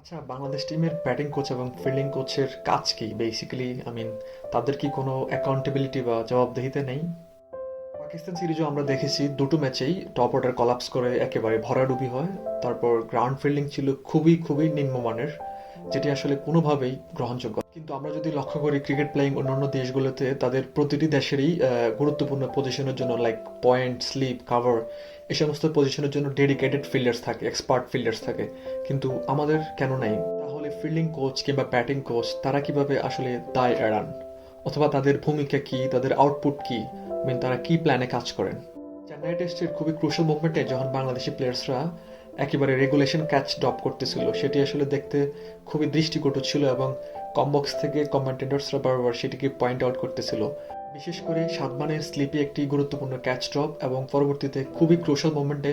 আচ্ছা বাংলাদেশ টিমের batting coach এবং ফিল্ডিং কোচের কাজ কি? বেসিক্যালি আই মিন তাদের কি কোনো অ্যাকাউন্টেবিলিটি বা জবাবদিহিতে নেই? পাকিস্তান সিরিজও আমরা দেখেছি, দুটো ম্যাচেই টপ অর্ডার কলাপস করে একেবারে ভরাডুবি হয়। তারপর গ্রাউন্ড ফিল্ডিং ছিল খুবই খুবই নিম্নমানের। যেটি আসলে কোনোভাবেই গ্রহণযোগ্য কিন্তু আমরা যদি লক্ষ্য করি ক্রিকেট প্লেয়িং অন্যান্য দেশগুলোতে তাদের প্রতিটি দেশেরই গুরুত্বপূর্ণ পজিশনের জন্য লাইক পয়েন্ট স্লিপ কাভার এই সমস্ত পজিশনের জন্য ডেডিকেটেড ফিল্ডার্স থাকে এক্সপার্ট ফিল্ডার্স থাকে। কিন্তু আমাদের কেন নাই? তাহলে ফিল্ডিং কোচ কিংবা ব্যাটিং কোচ তারা কীভাবে আসলে দায় এড়ান? অথবা তাদের ভূমিকা কি? তাদের আউটপুট কি? মিন তারা কি প্ল্যানে কাজ করেন? চেন্নাই টেস্টের খুবই ক্রুশাল মুভমেন্টে যখন বাংলাদেশি প্লেয়ার্সরা একেবারে রেগুলেশন ক্যাচ ড্রপ করতেছিল। সেটি আসলে দেখতে খুবই দৃষ্টিকটু ছিল এবং কমবক্স থেকে কমেন্টেটরসরা বারবার সেটিকে পয়েন্ট আউট করতেছিল। বিশেষ করে সাদমানের স্লিপে একটি গুরুত্বপূর্ণ ক্যাচ ড্রপ এবং পরবর্তীতে খুবই ক্রুশাল মোমেন্টে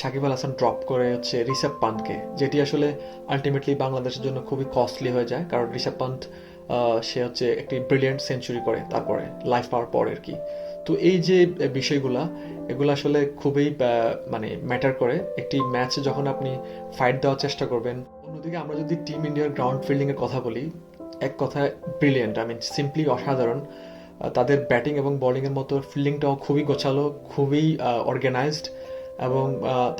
সাকিব আল হাসান ড্রপ করে হচ্ছে রিষভ পান্টকে যেটি আসলে আলটিমেটলি বাংলাদেশের জন্য খুবই কস্টলি হয়ে যায়। কারণ রিষভ পান্ট আহ, সে হচ্ছে একটি ব্রিলিয়েন্ট সেঞ্চুরি করে তারপরে লাইফ পাওয়ার পর আর কি। তো এই যে বিষয়গুলা, এগুলো আসলে খুবই মানে ম্যাটার করে। একটি ম্যাচ যখন আপনি ফাইট দেওয়ার চেষ্টা করবেন, অন্যদিকে আমরা যদি টিম ইন্ডিয়ার গ্রাউন্ড ফিল্ডিং এর কথা বলি, এক কথায় ব্রিলিয়েন্ট আই মিন সিম্পলি অসাধারণ। তাদের ব্যাটিং এবং বোলিং এর মতো ফিল্ডিংটাও খুবই গোছালো, খুবই অর্গানাইজড এবং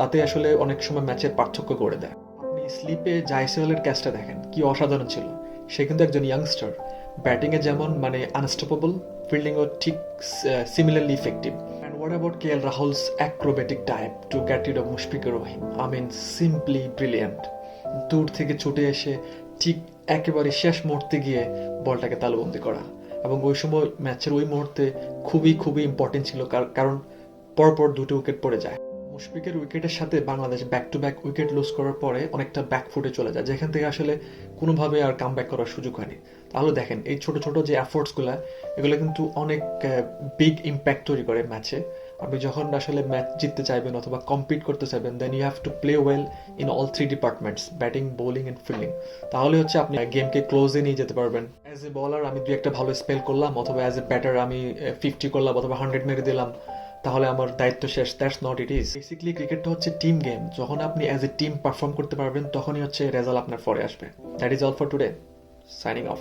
তাতে আসলে অনেক সময় ম্যাচের পার্থক্য করে দেয়। আপনি স্লিপে জাইসেলের ক্যাচটা দেখেন, কি অসাধারণ ছিল। সে কিন্তু একজন ইয়াংস্টার ব্যাটিংয়ে যেমন মানে আনস্টপেবল ফিল্ডিংও ঠিক similarly effective and what about K L Rahul's acrobatic type to get rid of Mushfiqur Rahim I mean simply brilliant দূর থেকে ছুটে এসে ঠিক একেবারে শেষ মুহূর্তে গিয়ে বলটাকে তালুবন্দি করা। এবং ওই সময় ম্যাচের ওই মুহূর্তে খুবই খুবই ইম্পর্টেন্ট ছিল, কার- কারণ পরপর দুটো উইকেট পড়ে যায়। মুশফিকের উইকেটের সাথে Bangladesh back to back wicket lose করার পরে অনেকটা ব্যাক ফুটে চলে যায়, যেখান থেকে আসলে কোনোভাবে আর কাম ব্যাক করার সুযোগ হয়নি। তাহলে দেখেন, এই ছোট ছোট যে এফোর্টসগুলো এগুলো কিন্তু অনেক বিগ ইম্প্যাক্ট তৈরি করে ম্যাচে আপনি যখন আসলে ম্যাচ জিততে চাইবেন অথবা কম্পিট করতে চাইবেন then you have to play well in all three departments batting bowling and fielding তাহলে হচ্ছে আপনি গেমকে ক্লোজে নিয়ে যেতে পারবেন। অ্যাজ এ বলার আমি দুই একটা ভালো স্পেল করলাম, অথবা অ্যাজ এ ব্যাটার আমি ফিফটি করলাম, অথবা হান্ড্রেড মেরে দিলাম। তাহলে আমার দায়িত্ব শেষ that's not it is basically ক্রিকেটটা হচ্ছে টিম গেম যখন আপনি অ্যাজ এ টিম পারফর্ম করতে পারবেন, তখনই হচ্ছে রেজাল্ট আপনার পরে আসবে। That is all for today signing off